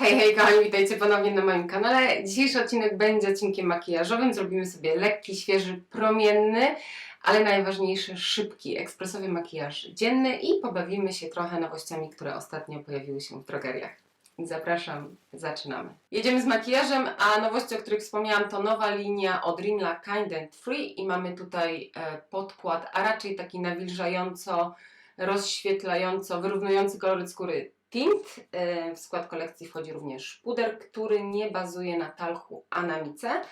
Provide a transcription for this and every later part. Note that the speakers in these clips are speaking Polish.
Hej, hej kochani, witajcie ponownie na moim kanale. Dzisiejszy odcinek będzie odcinkiem makijażowym. Zrobimy sobie lekki, świeży, promienny, ale najważniejsze szybki, ekspresowy makijaż dzienny i pobawimy się trochę nowościami, które ostatnio pojawiły się w drogeriach. Zapraszam, zaczynamy. Jedziemy z makijażem, a nowości, o których wspomniałam, to nowa linia od Rimmla Kind and Free i mamy tutaj e, podkład, a raczej taki nawilżająco, rozświetlająco, wyrównujący kolory skóry tint. E, W skład kolekcji wchodzi również puder, który nie bazuje na talchu, a na mice.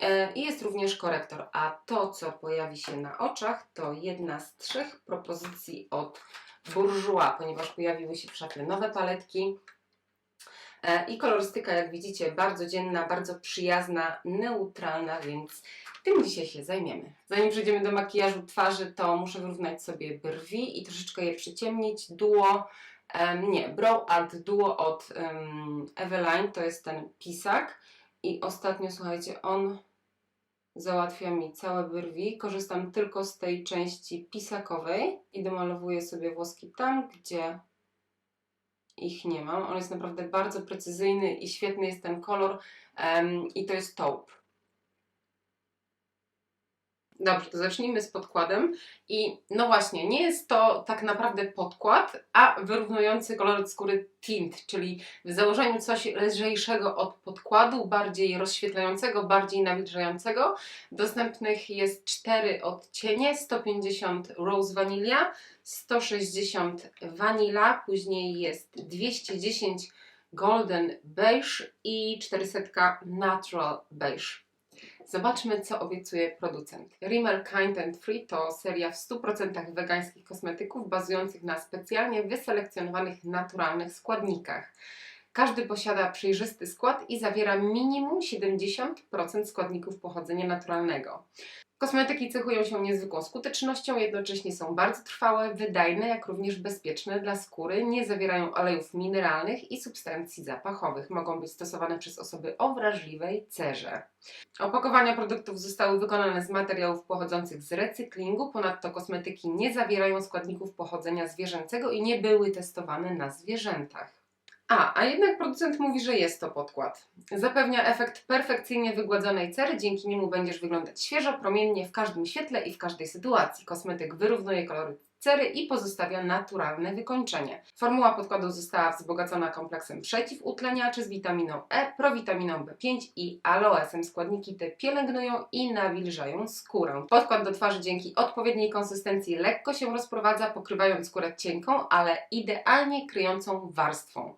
E, I jest również korektor, a to, co pojawi się na oczach, to jedna z trzech propozycji od Bourjois, ponieważ pojawiły się w szafie nowe paletki. E, I kolorystyka, jak widzicie, bardzo dzienna, bardzo przyjazna, neutralna, więc tym dzisiaj się zajmiemy. Zanim przejdziemy do makijażu twarzy, to muszę wyrównać sobie brwi i troszeczkę je przyciemnić. Duo, em, nie, Brow Art Duo od um, Eveline, to jest ten pisak. I ostatnio, słuchajcie, on załatwia mi całe brwi. Korzystam tylko z tej części pisakowej i domalowuję sobie włoski tam, gdzie ich nie mam. On jest naprawdę bardzo precyzyjny i świetny jest ten kolor em, i to jest taupe. Dobrze, to zacznijmy z podkładem. I no właśnie, nie jest to tak naprawdę podkład, a wyrównujący kolor skóry tint, czyli w założeniu coś lżejszego od podkładu, bardziej rozświetlającego, bardziej nawilżającego. Dostępnych jest cztery odcienie: 150 Rose Vanilla, 160 Vanilla, później jest 210 Golden Beige i 400 Natural Beige. Zobaczmy, co obiecuje producent. Rimmel Kind and Free to seria w 100% wegańskich kosmetyków bazujących na specjalnie wyselekcjonowanych naturalnych składnikach. Każdy posiada przejrzysty skład i zawiera minimum 70% składników pochodzenia naturalnego. Kosmetyki cechują się niezwykłą skutecznością, jednocześnie są bardzo trwałe, wydajne, jak również bezpieczne dla skóry, nie zawierają olejów mineralnych i substancji zapachowych. Mogą być stosowane przez osoby o wrażliwej cerze. Opakowania produktów zostały wykonane z materiałów pochodzących z recyklingu, ponadto kosmetyki nie zawierają składników pochodzenia zwierzęcego i nie były testowane na zwierzętach. A, a jednak producent mówi, że jest to podkład. Zapewnia efekt perfekcyjnie wygładzonej cery, dzięki niemu będziesz wyglądać świeżo, promiennie w każdym świetle i w każdej sytuacji. Kosmetyk wyrównuje kolory cery i pozostawia naturalne wykończenie. Formuła podkładu została wzbogacona kompleksem przeciwutleniaczy z witaminą E, prowitaminą B5 i aloesem. Składniki te pielęgnują i nawilżają skórę. Podkład do twarzy dzięki odpowiedniej konsystencji lekko się rozprowadza, pokrywając skórę cienką, ale idealnie kryjącą warstwą.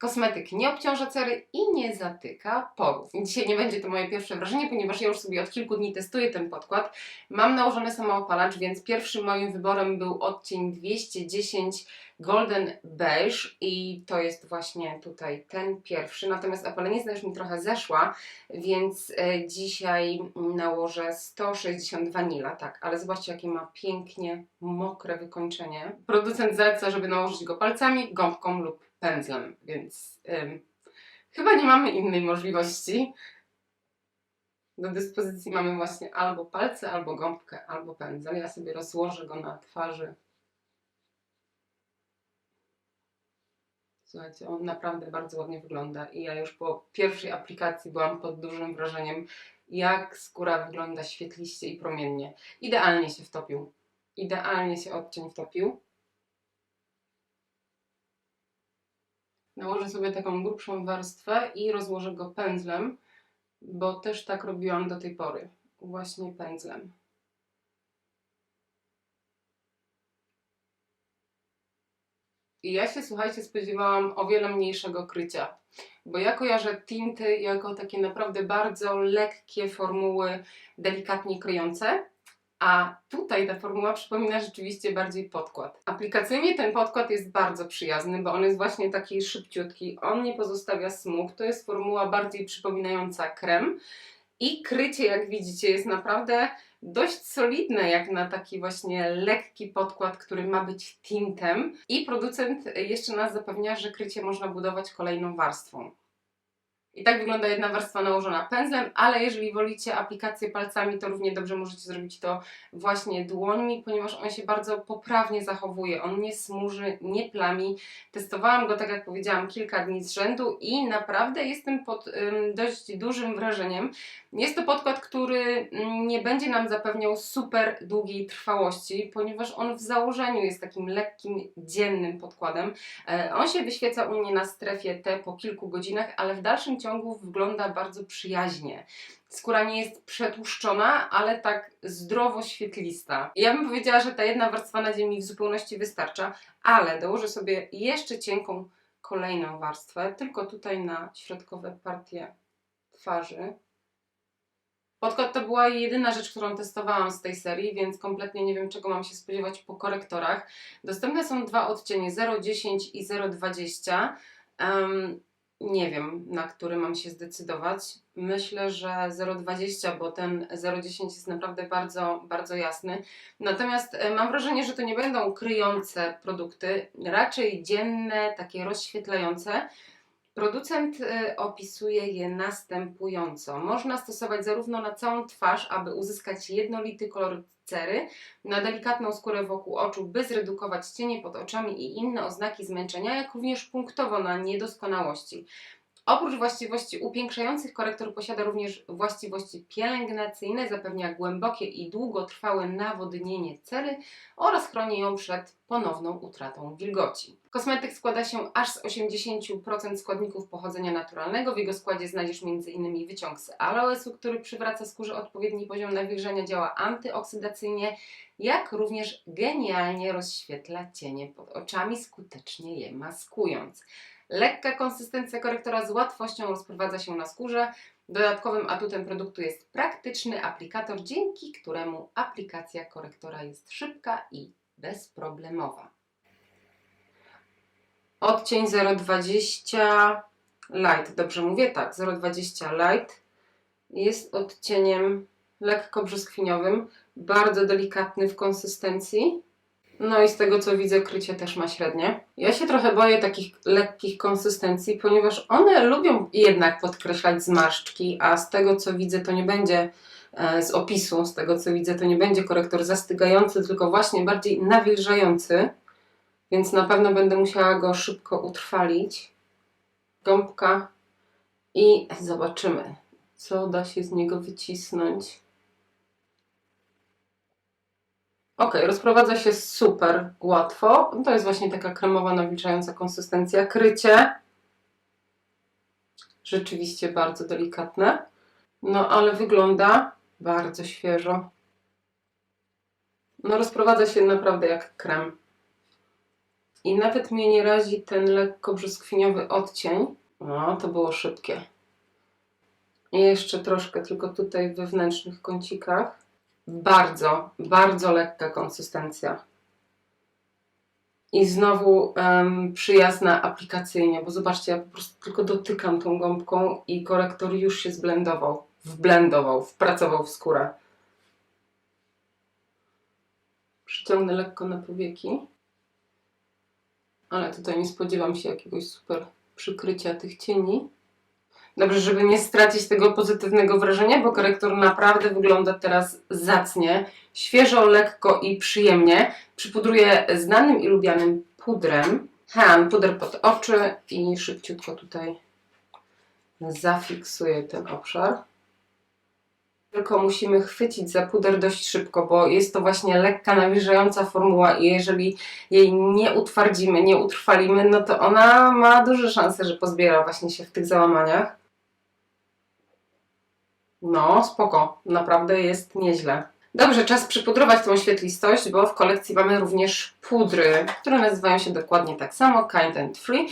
Kosmetyk nie obciąża cery i nie zatyka porów. Dzisiaj nie będzie to moje pierwsze wrażenie, ponieważ ja już sobie od kilku dni testuję ten podkład. Mam nałożony samoopalacz, więc pierwszym moim wyborem był odcień 210 Golden Beige i to jest właśnie tutaj ten pierwszy. Natomiast apalenizna już mi trochę zeszła, więc e, dzisiaj nałożę 160 Vanilla, tak, ale zobaczcie jakie ma pięknie mokre wykończenie. Producent zaleca, żeby nałożyć go palcami, gąbką lub pędzlem, więc ym, chyba nie mamy innej możliwości. Do dyspozycji mamy właśnie albo palce, albo gąbkę, albo pędzel. Ja sobie rozłożę go na twarzy. Słuchajcie, on naprawdę bardzo ładnie wygląda i ja już po pierwszej aplikacji byłam pod dużym wrażeniem, jak skóra wygląda świetliście i promiennie. Idealnie się wtopił. Idealnie się odcień wtopił. Nałożę sobie taką grubszą warstwę i rozłożę go pędzlem, bo też tak robiłam do tej pory. Właśnie pędzlem. I ja się, słuchajcie, spodziewałam o wiele mniejszego krycia, bo ja kojarzę tinty jako takie naprawdę bardzo lekkie formuły, delikatnie kryjące, a tutaj ta formuła przypomina rzeczywiście bardziej podkład. Aplikacyjnie ten podkład jest bardzo przyjazny, bo on jest właśnie taki szybciutki, on nie pozostawia smug, to jest formuła bardziej przypominająca krem i krycie, jak widzicie, jest naprawdę dość solidne, jak na taki właśnie lekki podkład, który ma być tintem. I producent jeszcze nas zapewnia, że krycie można budować kolejną warstwą. I tak wygląda jedna warstwa nałożona pędzlem, ale jeżeli wolicie aplikację palcami, to równie dobrze możecie zrobić to właśnie dłońmi, ponieważ on się bardzo poprawnie zachowuje. On nie smuży, nie plami. Testowałam go, tak jak powiedziałam, kilka dni z rzędu i naprawdę jestem pod ym, dość dużym wrażeniem. Jest to podkład, który mm, nie będzie nam zapewniał super długiej trwałości, ponieważ on w założeniu jest takim lekkim, dziennym podkładem. E, On się wyświeca u mnie na strefie T po kilku godzinach, ale w dalszym ciągu wygląda bardzo przyjaźnie. Skóra nie jest przetłuszczona, ale tak zdrowo świetlista. Ja bym powiedziała, że ta jedna warstwa na dzień mi w zupełności wystarcza, ale dołożę sobie jeszcze cienką kolejną warstwę, tylko tutaj na środkowe partie twarzy. Podkład to była jedyna rzecz, którą testowałam z tej serii, więc kompletnie nie wiem, czego mam się spodziewać po korektorach. Dostępne są dwa odcienie 0,10 i 0,20. Um, nie wiem, na który mam się zdecydować. Myślę, że 0,20, bo ten 0,10 jest naprawdę bardzo, bardzo jasny. Natomiast e, mam wrażenie, że to nie będą kryjące produkty, raczej dzienne, takie rozświetlające. Producent y, opisuje je następująco. Można stosować zarówno na całą twarz, aby uzyskać jednolity kolor cery, na delikatną skórę wokół oczu, by zredukować cienie pod oczami i inne oznaki zmęczenia, jak również punktowo na niedoskonałości. Oprócz właściwości upiększających, korektor posiada również właściwości pielęgnacyjne, zapewnia głębokie i długotrwałe nawodnienie cery oraz chroni ją przed ponowną utratą wilgoci. Kosmetyk składa się aż z 80% składników pochodzenia naturalnego. W jego składzie znajdziesz m.in. wyciąg z aloesu, który przywraca skórze odpowiedni poziom nawilżenia, działa antyoksydacyjnie, jak również genialnie rozświetla cienie pod oczami, skutecznie je maskując. Lekka konsystencja korektora z łatwością rozprowadza się na skórze. Dodatkowym atutem produktu jest praktyczny aplikator, dzięki któremu aplikacja korektora jest szybka i bezproblemowa. Odcień 020 Light, dobrze mówię? Tak, 020 Light jest odcieniem lekko brzoskwiniowym, bardzo delikatny w konsystencji. No i z tego co widzę, krycie też ma średnie. Ja się trochę boję takich lekkich konsystencji, ponieważ one lubią jednak podkreślać zmarszczki, a z tego co widzę, to nie będzie e, z opisu, z tego co widzę, to nie będzie korektor zastygający, tylko właśnie bardziej nawilżający, więc na pewno będę musiała go szybko utrwalić. Gąbka i zobaczymy, co da się z niego wycisnąć. Ok, rozprowadza się super łatwo. To jest właśnie taka kremowa, nawilżająca konsystencja. Krycie rzeczywiście bardzo delikatne. No ale wygląda bardzo świeżo. No rozprowadza się naprawdę jak krem. I nawet mnie nie razi ten lekko brzoskwiniowy odcień. No, to było szybkie. I jeszcze troszkę tylko tutaj w wewnętrznych kącikach. Bardzo, bardzo lekka konsystencja. I znowu um, przyjazna aplikacyjnie, bo zobaczcie, ja po prostu tylko dotykam tą gąbką i korektor już się zblendował, wblendował, wpracował w skórę. Przyciągnę lekko na powieki, ale tutaj nie spodziewam się jakiegoś super przykrycia tych cieni. Dobrze, żeby nie stracić tego pozytywnego wrażenia, bo korektor naprawdę wygląda teraz zacnie, świeżo, lekko i przyjemnie. Przypudruję znanym i lubianym pudrem. Han, puder pod oczy i szybciutko tutaj zafiksuję ten obszar. Tylko musimy chwycić za puder dość szybko, bo jest to właśnie lekka, nawilżająca formuła i jeżeli jej nie utwardzimy, nie utrwalimy, no to ona ma duże szanse, że pozbiera właśnie się w tych załamaniach. No, spoko. Naprawdę jest nieźle. Dobrze, czas przypudrować tą świetlistość, bo w kolekcji mamy również pudry, które nazywają się dokładnie tak samo, Kind and Free.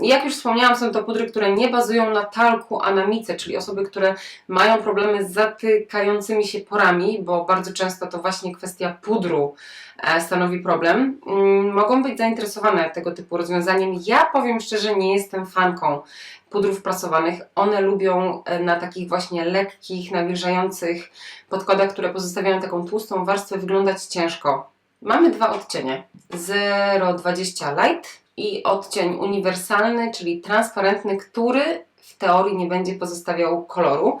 Jak już wspomniałam, są to pudry, które nie bazują na talku, a na mice, czyli osoby, które mają problemy z zatykającymi się porami, bo bardzo często to właśnie kwestia pudru e, stanowi problem, mm, mogą być zainteresowane tego typu rozwiązaniem. Ja powiem szczerze, nie jestem fanką pudrów prasowanych. One lubią e, na takich właśnie lekkich, nawilżających podkładach, które pozostawiają taką tłustą warstwę, wyglądać ciężko. Mamy dwa odcienie. 0,20 Light i odcień uniwersalny, czyli transparentny, który w teorii nie będzie pozostawiał koloru.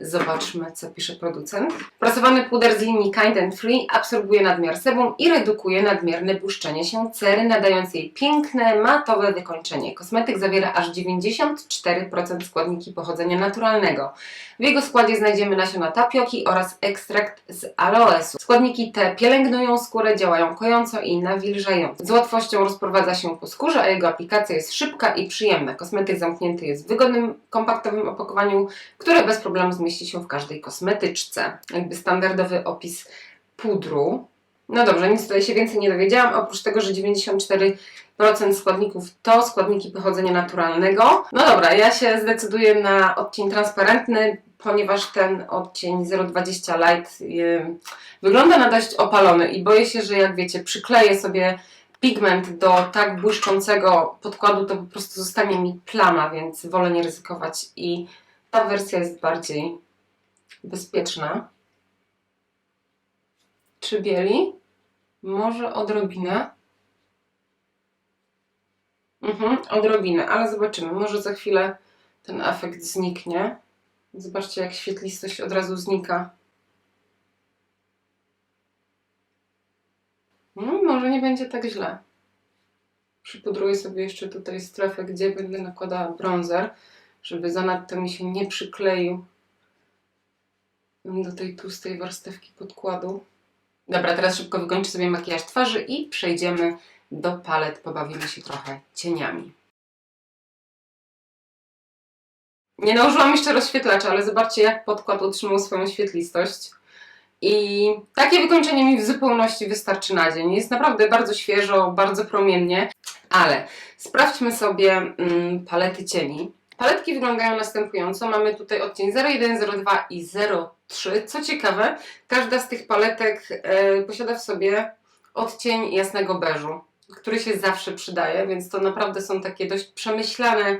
Zobaczmy, co pisze producent. Pracowany puder z linii Kind and Free absorbuje nadmiar sebum i redukuje nadmierne błyszczenie się cery, nadając jej piękne, matowe wykończenie. Kosmetyk zawiera aż 94% składniki pochodzenia naturalnego. W jego składzie znajdziemy nasiona tapioki oraz ekstrakt z aloesu. Składniki te pielęgnują skórę, działają kojąco i nawilżająco. Z łatwością rozprowadza się po skórze, a jego aplikacja jest szybka i przyjemna. Kosmetyk zamknięty jest w wygodnym, kompaktowym opakowaniu, które bez problemu zmieści się w każdej kosmetyczce. Jakby standardowy opis pudru. No dobrze, nic tutaj się więcej nie dowiedziałam, oprócz tego, że 94% składników to składniki pochodzenia naturalnego. No dobra, ja się zdecyduję na odcień transparentny, ponieważ ten odcień 020 Light yy, wygląda na dość opalony i boję się, że jak wiecie, przykleję sobie pigment do tak błyszczącego podkładu, to po prostu zostanie mi plama, więc wolę nie ryzykować i ta wersja jest bardziej bezpieczna. Czy bieli? Może odrobinę. Mhm, odrobinę, ale zobaczymy. Może za chwilę ten efekt zniknie. Zobaczcie, jak świetlistość od razu znika. No, może nie będzie tak źle. Przypudruję sobie jeszcze tutaj strefę, gdzie będę nakładała bronzer, żeby zanadto mi się nie przykleił do tej tłustej warstewki podkładu. Dobra, teraz szybko wykończę sobie makijaż twarzy i przejdziemy do palet. Pobawimy się trochę cieniami. Nie nałożyłam jeszcze rozświetlacza, ale zobaczcie jak podkład utrzymał swoją świetlistość. I takie wykończenie mi w zupełności wystarczy na dzień. Jest naprawdę bardzo świeżo, bardzo promiennie. Ale sprawdźmy sobie mm, palety cieni. Paletki wyglądają następująco. Mamy tutaj odcień 01, 02 i 03. Co ciekawe, każda z tych paletek e, posiada w sobie odcień jasnego beżu, który się zawsze przydaje, więc to naprawdę są takie dość przemyślane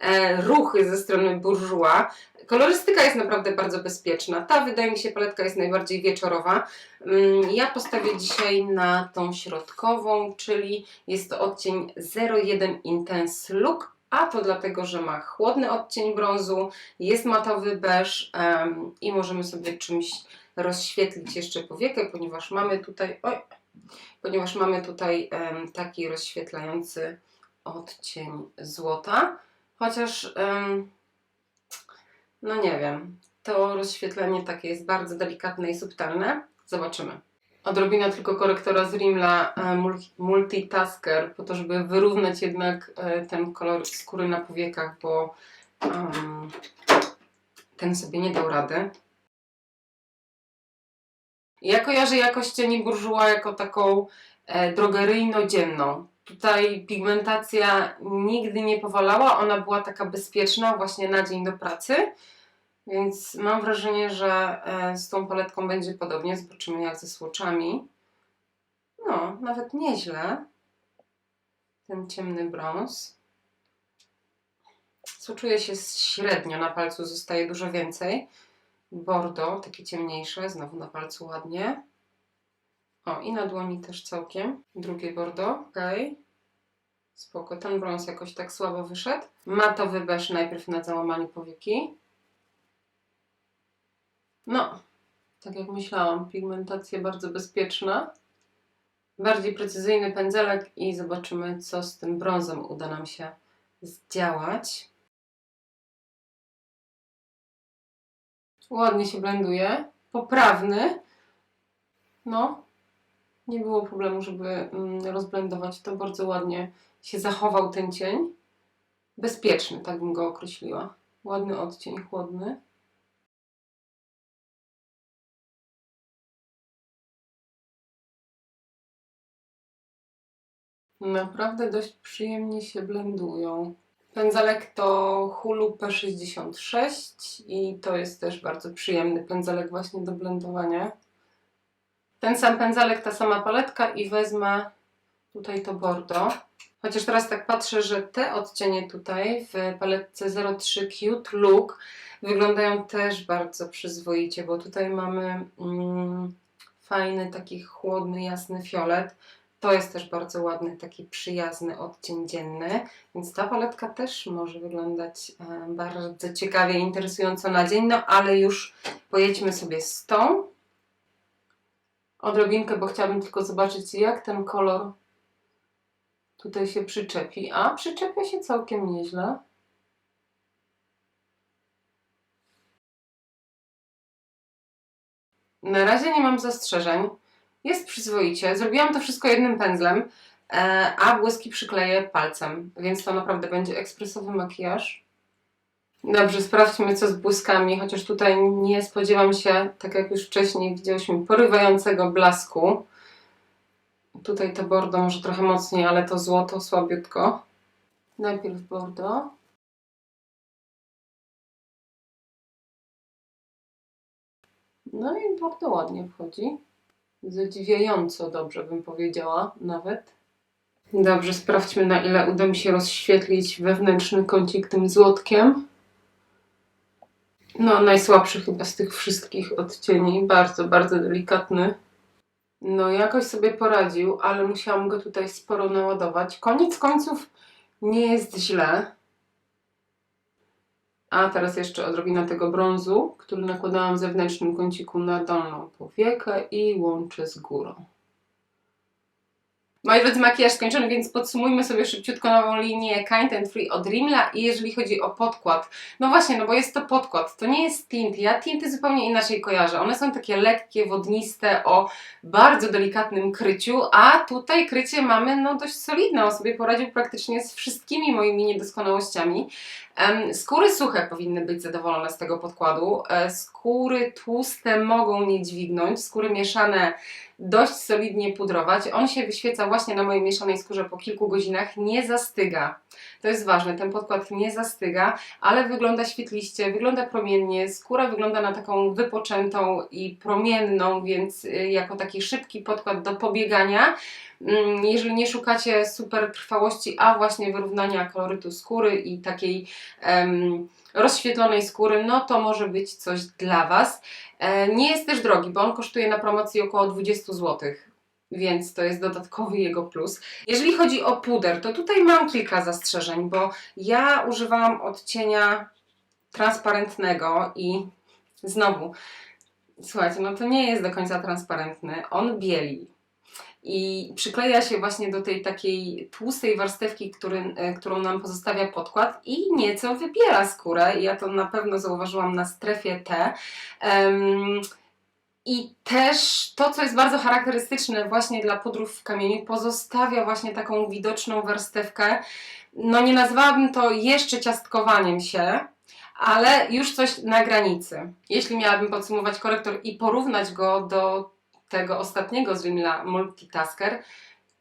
e, ruchy ze strony burżuła. Kolorystyka jest naprawdę bardzo bezpieczna. Ta, wydaje mi się, paletka jest najbardziej wieczorowa. Mm, Ja postawię dzisiaj na tą środkową, czyli jest to odcień 01 Intense Look, a to dlatego, że ma chłodny odcień brązu, jest matowy beż em, i możemy sobie czymś rozświetlić jeszcze powiekę, ponieważ mamy tutaj, oj, ponieważ mamy tutaj em, taki rozświetlający odcień złota, chociaż em, no nie wiem, to rozświetlenie takie jest bardzo delikatne i subtelne. Zobaczymy. Odrobina tylko korektora z Rimla e, mul- Multitasker, po to, żeby wyrównać jednak e, ten kolor skóry na powiekach, bo em, ten sobie nie dał rady. Ja kojarzę jakość cieni burżuła jako taką e, drogeryjno-dzienną. Tutaj pigmentacja nigdy nie powalała, ona była taka bezpieczna właśnie na dzień do pracy. Więc mam wrażenie, że e, z tą paletką będzie podobnie. Zobaczymy jak ze słoczami. No, nawet nieźle. Ten ciemny brąz. Słoczuje się średnio, na palcu zostaje dużo więcej. Bordo, takie ciemniejsze, znowu na palcu ładnie. O, i na dłoni też całkiem. Drugie bordo, ok. Spoko, ten brąz jakoś tak słabo wyszedł. Matowy beż najpierw na załamaniu powieki. No, tak jak myślałam, pigmentacja bardzo bezpieczna. Bardziej precyzyjny pędzelek i zobaczymy, co z tym brązem uda nam się zdziałać. Ładnie się blenduje. Poprawny. No, nie było problemu, żeby mm, rozblendować to. Bardzo ładnie się zachował ten cień. Bezpieczny, tak bym go określiła. Ładny odcień, chłodny. Naprawdę dość przyjemnie się blendują. Pędzelek to Hulu P66 i to jest też bardzo przyjemny pędzelek właśnie do blendowania. Ten sam pędzelek, ta sama paletka i wezmę tutaj to Bordo. Chociaż teraz tak patrzę, że te odcienie tutaj w paletce 03 Cute Look wyglądają też bardzo przyzwoicie, bo tutaj mamy mm, fajny, taki chłodny, jasny fiolet. To jest też bardzo ładny, taki przyjazny odcień dzienny, więc ta paletka też może wyglądać e, bardzo ciekawie, interesująco na dzień, no ale już pojedźmy sobie z tą. Odrobinkę, bo chciałabym tylko zobaczyć, jak ten kolor tutaj się przyczepi. A, przyczepia się całkiem nieźle. Na razie nie mam zastrzeżeń. Jest przyzwoicie. Zrobiłam to wszystko jednym pędzlem, e, a błyski przykleję palcem, więc to naprawdę będzie ekspresowy makijaż. Dobrze, sprawdźmy co z błyskami, chociaż tutaj nie spodziewam się, tak jak już wcześniej widziałyśmy, porywającego blasku. Tutaj to bordo może trochę mocniej, ale to złoto słabiutko. Najpierw bordo. No i bardzo ładnie wchodzi. Zadziwiająco dobrze bym powiedziała nawet. Dobrze, sprawdźmy na ile uda mi się rozświetlić wewnętrzny kącik tym złotkiem. No, najsłabszy chyba z tych wszystkich odcieni. Bardzo, bardzo delikatny. No, jakoś sobie poradził, ale musiałam go tutaj sporo naładować. Koniec końców nie jest źle. A teraz jeszcze odrobina tego brązu, który nakładałam w zewnętrznym kąciku na dolną powiekę i łączę z górą. Moi drodzy, makijaż skończony, więc podsumujmy sobie szybciutko nową linię Kind and Free od Rimmla i jeżeli chodzi o podkład, no właśnie, no bo jest to podkład, to nie jest tint, ja tinty zupełnie inaczej kojarzę, one są takie lekkie, wodniste, o bardzo delikatnym kryciu, a tutaj krycie mamy no dość solidne, on sobie poradził praktycznie z wszystkimi moimi niedoskonałościami. Skóry suche powinny być zadowolone z tego podkładu. E, Skóry tłuste mogą nie dźwignąć, skóry mieszane dość solidnie pudrować. On się wyświeca właśnie na mojej mieszanej skórze po kilku godzinach, nie zastyga. To jest ważne, ten podkład nie zastyga, ale wygląda świetliście, wygląda promiennie, skóra wygląda na taką wypoczętą i promienną, więc y, jako taki szybki podkład do pobiegania. Mm, Jeżeli nie szukacie super trwałości, a właśnie wyrównania kolorytu skóry i takiej em, rozświetlonej skóry, no to może być coś dla Was. E, nie jest też drogi, bo on kosztuje na promocji około 20 zł. Więc to jest dodatkowy jego plus. Jeżeli chodzi o puder, to tutaj mam kilka zastrzeżeń, bo ja używałam odcienia transparentnego i znowu, słuchajcie, no to nie jest do końca transparentny. On bieli i przykleja się właśnie do tej takiej tłustej warstewki, który, e, którą nam pozostawia podkład i nieco wybiera skórę. Ja to na pewno zauważyłam na strefie T. Em, I też to, co jest bardzo charakterystyczne właśnie dla pudrów w kamieniu, pozostawia właśnie taką widoczną warstewkę. No nie nazwałabym to jeszcze ciastkowaniem się, ale już coś na granicy. Jeśli miałabym podsumować korektor i porównać go do tego ostatniego z Rimmla Multitasker,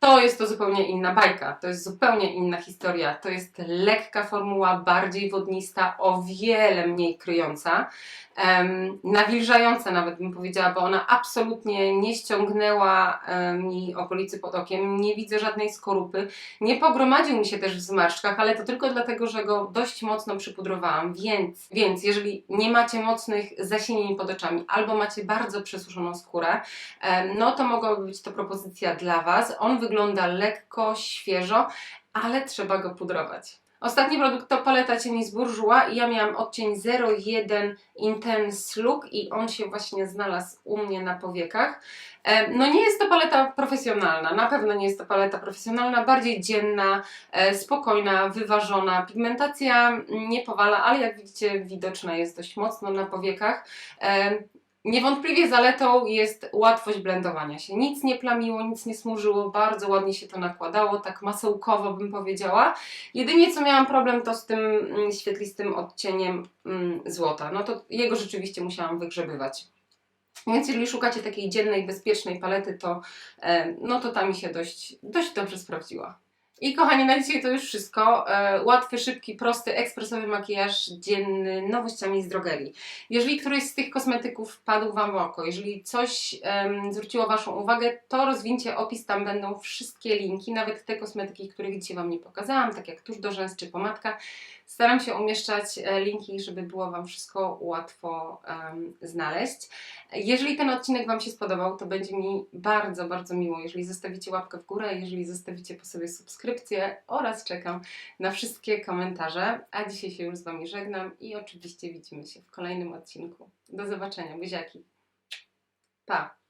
to jest to zupełnie inna bajka, to jest zupełnie inna historia. To jest lekka formuła, bardziej wodnista, o wiele mniej kryjąca, em, nawilżająca nawet bym powiedziała, bo ona absolutnie nie ściągnęła mi okolicy pod okiem, nie widzę żadnej skorupy, nie pogromadził mi się też w zmarszczkach, ale to tylko dlatego, że go dość mocno przypudrowałam, więc, więc jeżeli nie macie mocnych zasinień pod oczami albo macie bardzo przesuszoną skórę, em, no to mogłaby być to propozycja dla Was. On wygląda lekko, świeżo, ale trzeba go pudrować. Ostatni produkt to paleta cieni z Bourjois i ja miałam odcień 01 Intense Look i on się właśnie znalazł u mnie na powiekach. E, No nie jest to paleta profesjonalna, na pewno nie jest to paleta profesjonalna, bardziej dzienna, e, spokojna, wyważona. Pigmentacja nie powala, ale jak widzicie widoczna jest dość mocno na powiekach. Niewątpliwie zaletą jest łatwość blendowania się. Nic nie plamiło, nic nie smurzyło, bardzo ładnie się to nakładało, tak masełkowo bym powiedziała. Jedynie co miałam problem to z tym mm, świetlistym odcieniem mm, złota. No to jego rzeczywiście musiałam wygrzebywać. Więc jeżeli szukacie takiej dziennej, bezpiecznej palety, to, no to ta mi się dość, dość dobrze sprawdziła. I kochani, na dzisiaj to już wszystko. E, łatwy, szybki, prosty, ekspresowy makijaż dzienny nowościami z drogerii. Jeżeli któryś z tych kosmetyków wpadł Wam w oko, jeżeli coś zwróciło Waszą uwagę, to rozwincie opis, tam będą wszystkie linki, nawet te kosmetyki, których dzisiaj Wam nie pokazałam, tak jak tusz do rzęs czy pomadka. Staram się umieszczać e, linki, żeby było Wam wszystko łatwo em, znaleźć. Jeżeli ten odcinek Wam się spodobał, to będzie mi bardzo, bardzo miło, jeżeli zostawicie łapkę w górę, jeżeli zostawicie po sobie subskrypcję oraz czekam na wszystkie komentarze. A dzisiaj się już z Wami żegnam i oczywiście widzimy się w kolejnym odcinku. Do zobaczenia, buziaki. Pa!